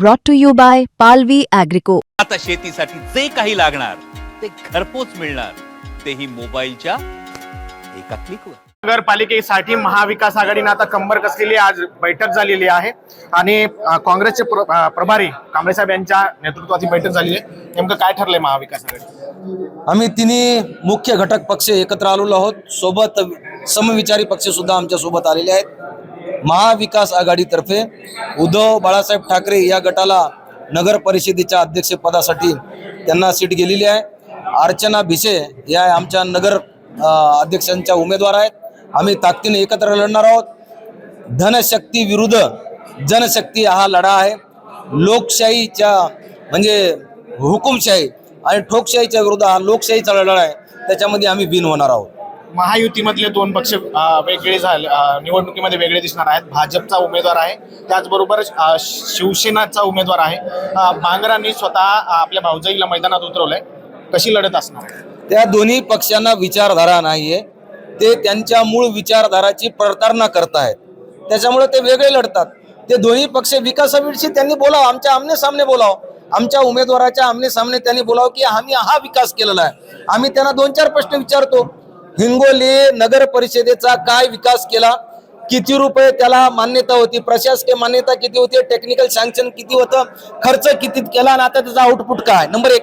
brought to you by Palvi Agrico. आता शेतीसाठी जे काही लागणार ते घरपोच मिळणार. तेही मोबाईलच्या एका क्लिकवर नगरपालिकेसाठी महाविकास आघाडीने आता कंबर कसलेली आज बैठक झालेली आहे. आणि अ, काँग्रेसचे प्र- अ, प्रभारी कांबळे साहेब यांच्या नेतृत्वाची बैठक झालेली आहे. नेमकं काय ठरलंय महाविकास आघाडी? आम्ही तिन्ही मुख्य घटक पक्ष एकत्र आलेलो आहोत. सोबत समविचारी पक्ष सुद्धा आमच्यासोबत आलेले आहेत. महाविकास आघाडीतर्फे उद्धव बाळासाहेब ठाकरे या गटाला नगर परिषदेच्या अध्यक्षपदासाठी त्यांना सीट गेलेली आहे. अर्चना भिसे या आमच्या नगर अध्यक्षांच्या उमेदवार आहेत. आम्ही ताकदीने एकत्र लढणार आहोत. धनशक्ती विरुद्ध जनशक्ती हा लढा आहे. लोकशाहीच्या म्हणजे हुकुमशाही आणि ठोकशाहीच्या विरुद्ध हा लोकशाहीचा लढा आहे. त्याच्यामध्ये आम्ही बिन होणार आहोत. महायुतीमधले दोन पक्ष वेगळे झाले निवडणुकीमध्ये वेगळे दिसणार आहेत. भाजपचा उमेदवार आहे. त्याचबरोबर शिवसेनाचा उमेदवार आहे. बांगरांनी स्वतः आपल्या भाऊजाईला मैदानात उतरवलंय. कशी लढत असणार? त्या दोन्ही पक्षांना विचारधारा नाहीये. ते त्यांच्या मूळ विचारधाराची प्रतारणा करतायत. त्याच्यामुळे ते वेगळे लढतात. ते दोन्ही पक्ष विकासाविषयी त्यांनी बोलावं. आमच्या आमने सामने बोलावं. आमच्या उमेदवाराच्या आमने सामने त्यांनी बोलावं की आम्ही हा विकास केलेला आहे. आम्ही त्यांना दोन चार प्रश्न विचारतो. हिंगोली नगर परिषदेचा काय विकास केला? किती रुपये त्याला मान्यता होती? प्रशासकीय मान्यता किती होती? टेक्निकल सँक्शन किती होतं? खर्च किती केला? आणि आता त्याचा आउटपुट काय? नंबर एक.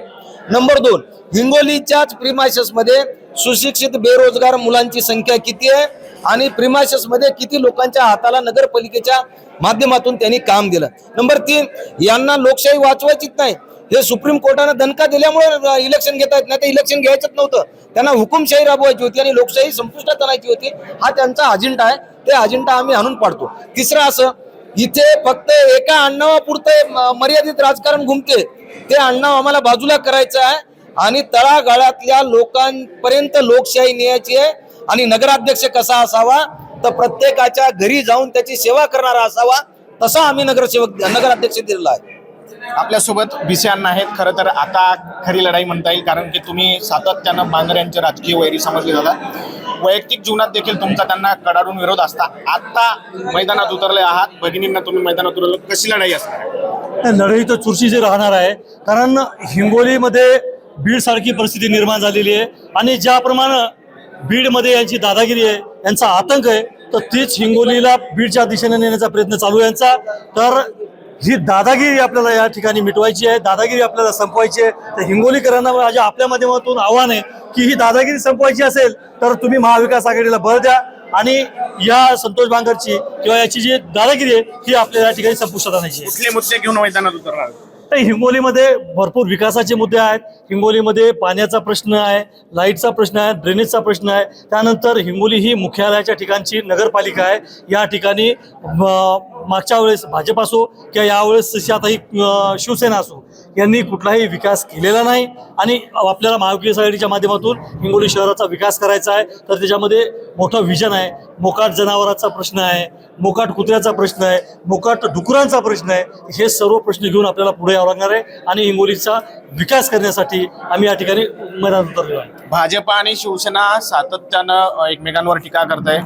नंबर दोन. हिंगोलीच्याच प्रिमायशसमध्ये सुशिक्षित बेरोजगार मुलांची संख्या किती आहे? आणि प्रिमायशसमध्ये किती लोकांच्या हाताला नगरपालिकेच्या माध्यमातून त्यांनी काम दिलं? नंबर तीन. यांना लोकशाही वाचवायचीच नाही. हे सुप्रीम कोर्टानं दणका दिल्यामुळे इलेक्शन घेता येत नाही तर इलेक्शन घ्यायचंच नव्हतं. त्यांना हुकुमशाही राबवायची होती आणि लोकशाही संपुष्टात आणायची होती. हा त्यांचा अजेंडा आहे. ते अजेंडा आम्ही आणून पाडतो. तिसरं असं इथे फक्त एका अण्णावापुरते मर्यादित राजकारण घुमते. ते अण्णाव आम्हाला बाजूला करायचं आहे. आणि तळागाळातल्या लोकांपर्यंत लोकशाही न्यायची आहे. आणि नगराध्यक्ष कसा असावा? तर प्रत्येकाच्या घरी जाऊन त्याची सेवा करणारा असावा. तसा आम्ही नगरसेवक नगराध्यक्ष दिलेला आहे. आपल्यासोबत भिसे अण्णा आहेत. खरं तर आता खरी लढाई म्हणता येईल कारण की तुम्ही सातत्यानं बांगर राजकीय वैरी समजले जातात. वैयक्तिक जीवनात देखील तुमचा त्यांना कडाडून विरोध असता. आता मैदानात उतरले आहात. भगिनींना तुम्ही मैदानात उतरलं कशी लढाई असणार लढाई तर चुरशीची राहणार आहे. कारण हिंगोलीमध्ये बीडसारखी परिस्थिती निर्माण झालेली आहे. आणि ज्याप्रमाणे बीडमध्ये यांची दादागिरी आहे यांचा आतंक आहे तर तीच हिंगोलीला बीडच्या दिशेने नेण्याचा प्रयत्न चालू आहे यांचा. तर ही दादागिरी आपल्याला या ठिकाणी मिटवायची आहे दादागिरी आपल्याला संपवायची आहे तर हिंगोलीकरांना माझ्या आपल्या माध्यमातून आव्हान आहे की ही दादागिरी संपवायची असेल तर तुम्ही महाविकास आघाडीला बळ द्या आणि या संतोष बांगरची किंवा याची जी दादागिरी आहे ही आपल्याला या ठिकाणी संपुष्टात आणायची कुठले मुद्दे घेऊन मैदानात उतरणार? तर हिंगोलीमध्ये भरपूर विकासाचे मुद्दे आहेत. हिंगोलीमध्ये पाण्याचा प्रश्न आहे लाईटचा प्रश्न आहे ड्रेनेजचा प्रश्न आहे. त्यानंतर हिंगोली ही मुख्यालयाच्या ठिकाणची नगरपालिका आहे. या ठिकाणी मागच्या वेळेस भाजप असो किंवा यावेळेस तशी आता ही शिवसेना असो यांनी कुठलाही विकास केलेला नाही. आणि आपल्याला महाविकास आघाडीच्या माध्यमातून हिंगोली शहराचा विकास करायचा आहे तर त्याच्यामध्ये मोठं विजन आहे. मोकाट जनावरांचा प्रश्न आहे मोकाट कुत्र्याचा प्रश्न आहे मोकाट डुकरांचा प्रश्न आहे. हे सर्व प्रश्न घेऊन आपल्याला पुढे यावं लागणार आहे आणि हिंगोलीचा विकास करण्यासाठी आम्ही या ठिकाणी मैदान उतरलेलो आहे. भाजप आणि शिवसेना सातत्यानं एकमेकांवर टीका करत आहे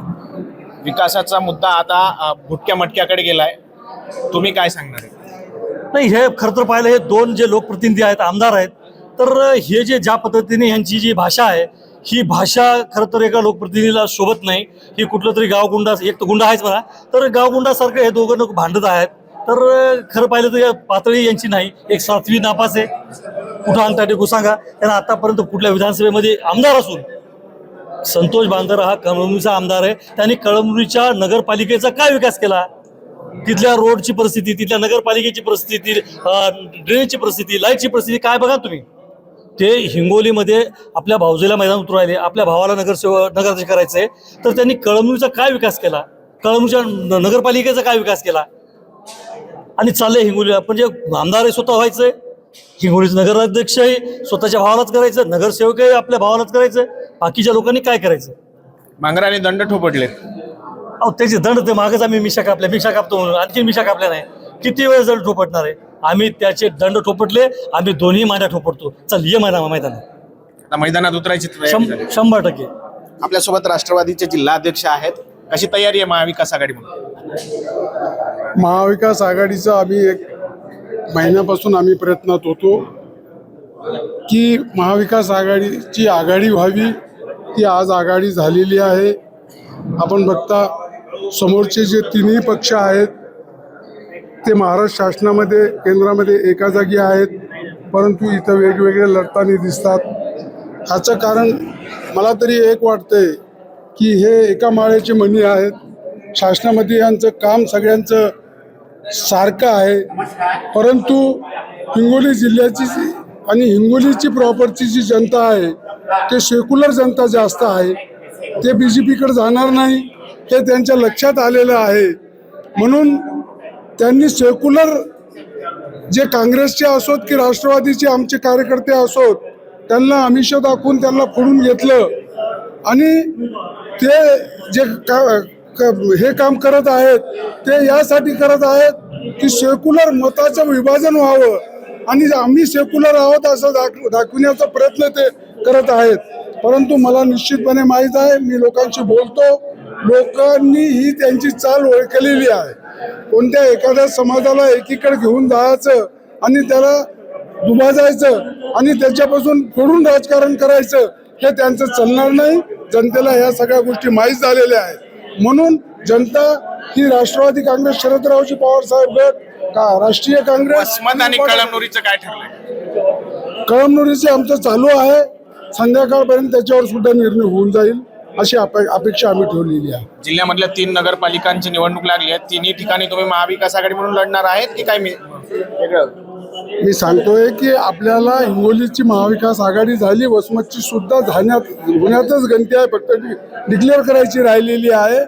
विकासाचा मुद्दा आता भुटक्या मटक्याकडे गेलाय. तुम्ही काय सांगणार आहे? नाही हे खरं तर पाहिलं हे दोन जे लोकप्रतिनिधी आहेत आमदार आहेत तर हे जे ज्या पद्धतीने यांची जी भाषा आहे ही भाषा खरं तर एका लोकप्रतिनिधीला शोभत नाही. ही कुठलं तरी गावगुंडा एक तर गुंडा आहेच म्हणा तर गावगुंडासारखं हे दोघं लोक भांडत आहेत. तर खरं पाहिलं तर या पातळी यांची नाही. एक सातवी नापास आहे. कुठं अंगठा टेकू सांगा. त्यांना आतापर्यंत कुठल्या विधानसभेमध्ये आमदार असून संतोष बांगर हा कळमनुरीचा आमदार आहे. त्यांनी कळमनुरीच्या नगरपालिकेचा काय विकास केला? तिथल्या रोडची परिस्थिती तिथल्या नगरपालिकेची परिस्थिती ड्रेनची ड्रेनेजची परिस्थिती लाईटची परिस्थिती काय बघा तुम्ही? ते हिंगोलीमध्ये आपल्या भाऊजीला मैदान उतरायले आपल्या भावाला नगरसेवक नगराध्यक्ष करायचंय. तर त्यांनी कळमनुरीचा काय विकास केला? कळमनुरीच्या न- नगरपालिकेचा काय विकास केला? आणि चाललंय हिंगोलीला म्हणजे आमदारही स्वतः व्हायचंय हिंगोलीचं नगराध्यक्षही स्वतःच्या भावालाच करायचं नगरसेवकही आपल्या भावालाच करायचं बाकीच्या लोकांनी काय करायचं? मांगराने दंड ठोपडले अहो त्याचे दंड ते मागच आम्ही मिशा कापल्या मिशा कापतो म्हणून. आणखी मिशा कापल्या नाही. किती वेळ दंड ठोपटणार आहे? आम्ही त्याचे दंड ठोपटले आम्ही दोन्ही मांड्या ठोपटतो. चल ये मैदान मैदानात आता मैदानात उतरायची तयारी शं- झाली. शंभर टक्के. आपल्यासोबत राष्ट्रवादीचे जिल्हाध्यक्ष आहेत. कशी तयारी आहे महाविकास आघाडी म्हणून? महाविकास आघाडीचा आम्ही एक महिन्यापासून आम्ही प्रयत्नात होतो की महाविकास आघाडीची आघाडी व्हावी ती आज आघाडी झालेली आहे. आपण बघता समोरचे जे तिन्ही पक्ष आहेत ते महाराष्ट्र शासनामध्ये केंद्रामध्ये एका जागी आहेत. परंतु इथं वेगवेगळे लढताना दिसतात. ह्याचं कारण मला तरी एक वाटतंय की हे एका माळ्याचे म्हणी आहेत. शासनामध्ये यांचं काम सगळ्यांचं सारखं आहे. परंतु हिंगोली जिल्ह्याची जी- आणि हिंगोलीची प्रॉपरची जी जनता आहे ते सेक्युलर जनता जास्त आहे. ते बी जे पीकडे जाणार नाही. हे त्यांच्या लक्षात आलेलं आहे. म्हणून त्यांनी सेक्युलर जे काँग्रेसचे असोत की राष्ट्रवादीचे आमचे कार्यकर्ते असोत त्यांना आमिष दाखवून त्यांना फोडून घेतलं. आणि ते जे का क- हे काम करत आहेत ते यासाठी करत आहेत की सेक्युलर मताचं विभाजन व्हावं. आणि आम्ही सेक्युलर आहोत असं दाख दाखविण्याचा प्रयत्न ते करत आहेत. परंतु मला निश्चितपणे माहीत आहे मी लोकांशी बोलतो. लोकांनी ही त्यांची चाल ओळखलेली आहे. कोणत्या एखाद्या समाजाला एकीकडे घेऊन जायचं आणि त्याला दुभाजायचं आणि त्याच्यापासून फोडून राजकारण करायचं हे त्यांचं चालणार नाही. जनतेला या सगळ्या गोष्टी माहीत झालेल्या आहेत. म्हणून जनता ही राष्ट्रवादी काँग्रेस शरदरावजी पवार साहेब गट का राष्ट्रीय काँग्रेस आणि कळमनुरीचं काय ठरलंय? कळमनुरीचे आमचं चालू आहे. संध्याकाळपर्यंत त्याच्यावर सुद्धा निर्णय होऊन जाईल. अशी अपे- अपेक्षा आम्ही ठेवलेली आहे. जिल्ह्यामधल्या तीन नगरपालिकांची निवडणूक लागली आहे. तिन्ही ठिकाणी तुम्ही महाविकास आघाडी म्हणून लढणार आहेत की काय मी- वेगळं. मी सांगतोय की आपल्याला हिंगोलीची महाविकास आघाडी झाली वसमतची सुद्धा झाण्यात होण्यातच गणती आहे. फक्त डिक्लेअर करायची राहिलेली आहे.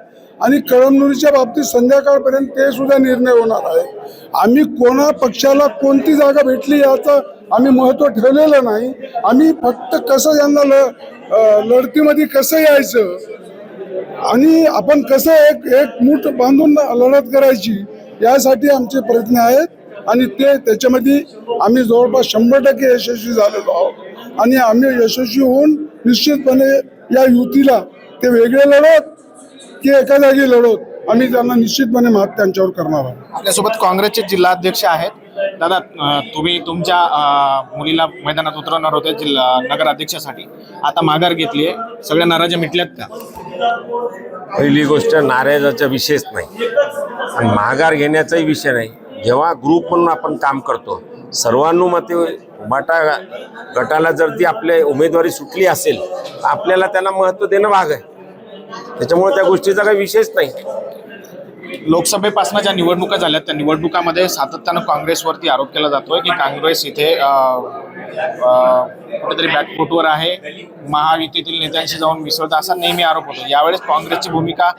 आणि कळमनुरीच्या बाबतीत संध्याकाळपर्यंत ते सुद्धा निर्णय होणार आहे. आम्ही कोणा पक्षाला कोणती जागा भेटली याचं आम्ही महत्त्व ठेवलेलं नाही. आम्ही फक्त कसं यांना ल लढतीमध्ये कसं यायचं आणि आपण कसं एक एक मूठ बांधून लढत करायची यासाठी आमचे प्रयत्न आहेत. आणि ते त्याच्यामध्ये आम्ही जवळपास शंभर टक्के यशस्वी झालेलो आहोत. आणि आम्ही यशस्वी होऊन निश्चितपणे या युतीला ते वेगळे लढत की एका जागी लढत आम्ही त्यांना निश्चितपणे मात त्यांच्यावर करणार आहोत. आपल्यासोबत काँग्रेसचे जिल्हाध्यक्ष आहेत. दादा तुम्ही तुमच्या मुलीला मैदानात उतरवणार होते जिल्हा नगराध्यक्षासाठी आता माघार घेतली आहे. सगळ्या नाराज्या मिटल्यात का? पहिली गोष्ट नाराजाचा विषयच नाही. आणि माघार घेण्याचाही विषय नाही. जेव्हा ग्रुप म्हणून आपण काम करतो सर्वानुमते बाटा गटाला जर ती आपल्या उमेदवारी सुटली असेल तर आपल्याला त्यांना महत्त्व देणं भाग आहे. त्याच्यामुळे त्या गोष्टीचा काही विषयच नाही. लोकसभेपासून ज्या निवडणुका झाल्या त्या निवडणुकामध्ये सातत्यानं काँग्रेसवरती आरोप केला जातोय की काँग्रेस इथे कुठेतरी बॅकफुटवर आहे. महायुतीतील नेत्यांशी जाऊन मिसळतं असा नेहमी आरोप होतो. यावेळेस काँग्रेसची भूमिका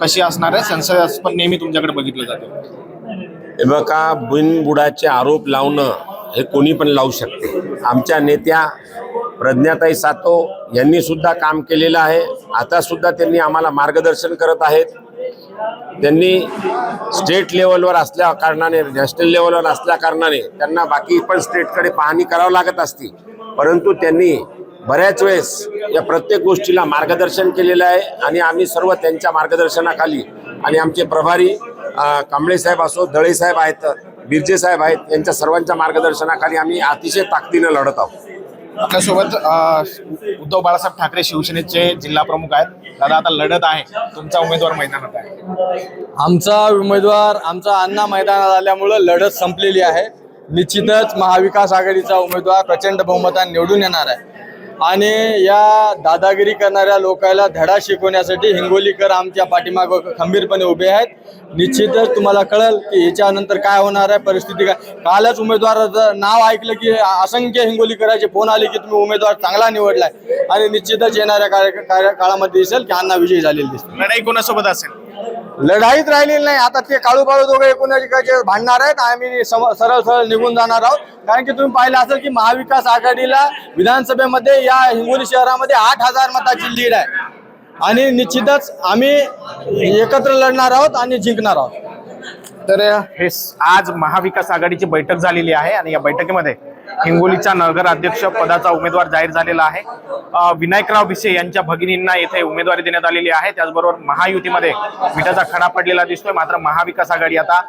कशी असणार आहे? संसदेत पण नेहमी तुमच्याकडे बघितलं जातं. हे बघा बिनबुडाचे आरोप लावणं हे कोणी पण लावू शकते. आमच्या नेत्या प्रज्ञाताई सातो यांनी सुद्धा काम केलेलं आहे. आता सुद्धा त्यांनी आम्हाला मार्गदर्शन करत आहेत. त्यांनी स्टेट लेवलवर असल्या कारणाने नॅशनल लेवलवर असल्या कारणाने त्यांना बाकी पण स्टेटकडे पाहणी करावं लागत असती. परंतु त्यांनी बऱ्याच वेळेस या प्रत्येक गोष्टीला मार्गदर्शन केलेलं आहे आणि आम्ही सर्व त्यांच्या मार्गदर्शनाखाली आणि आमचे प्रभारी कांबळेसाहेब कांबळे साहेब असो दळे साहेब आहेत बिरजेसाहेब आहेत यांच्या सर्वांच्या मार्गदर्शनाखाली आम्ही अतिशय ताकदीनं लढत आहोत. आपल्यासोबत उद्धव बाळासाहेब ठाकरे शिवसेनेचे जिल्हा प्रमुख आहेत. दादा आता लढत आहे. तुमचा उमेदवार मैदानात आहे. आमचा उमेदवार आमचा अण्णा मैदानात आल्यामुळं लढत संपलेली आहे. निश्चितच महाविकास आघाडीचा उमेदवार प्रचंड बहुमताने निवडून येणार आहे. आणि या दादागिरी करणाऱ्या लोकांना धडा शिकवण्यासाठी हिंगोलीकर आमच्या पाठीमागं खंबीरपणे उभे आहेत. निश्चितच तुम्हाला कळेल की याच्यानंतर काय होणार आहे परिस्थिती काय. कालच उमेदवाराचं नाव ऐकलं की असंख्य हिंगोलीकरांचे फोन आले की तुम्ही उमेदवार चांगला निवडलाय. आणि निश्चितच येणाऱ्या कार्य- कार्य- काळामध्ये दिसेल की अण्णा विजयी झालेले दिसतील. लढाई कोणासोबत असेल? लढाईत राहिलेली नाही. आता ते काळू काळू दोघे एकूणाचे भांडणार आहेत. आम्ही सरळ सरळ निघून जाणार आहोत. कारण की तुम्ही पाहिलं असेल की महाविकास आघाडीला विधानसभेमध्ये या हिंगोली शहरामध्ये आठ हजार मताची लीड आहे. आणि निश्चितच आम्ही एकत्र लढणार आहोत आणि जिंकणार आहोत. तर हे आज महाविकास आघाडीची बैठक झालेली आहे आणि या बैठकीमध्ये हिंगोलीचा नगराध्यक्ष पदाचा उमेदवार जाहीर झालेला आहे. विनायकराव भिसे यांच्या भगिनींना येथे उमेदवारी देण्यात आलेली आहे. त्याचबरोबर महायुतीमध्ये मिठाचा खडा पडलेला दिसतोय. मात्र महाविकास आघाडी आता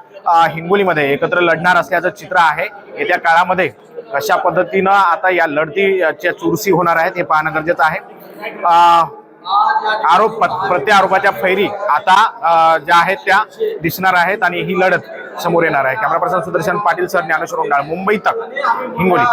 हिंगोलीमध्ये एकत्र लढणार असल्याचं चित्र आहे. येत्या काळामध्ये कशा पद्धतीनं आता या लढतीच्या चुरशी होणार आहेत हे पाहणं गरजेचं आहे. आरोप प्रत्यारोपाच्या फैरी आता ज्या आहेत त्या दिसणार आहेत आणि ही लढत समोर येणार आहे. Camera person Sudarshan Patil sir Dnyaneshwar Mumbai Tak Hingoli.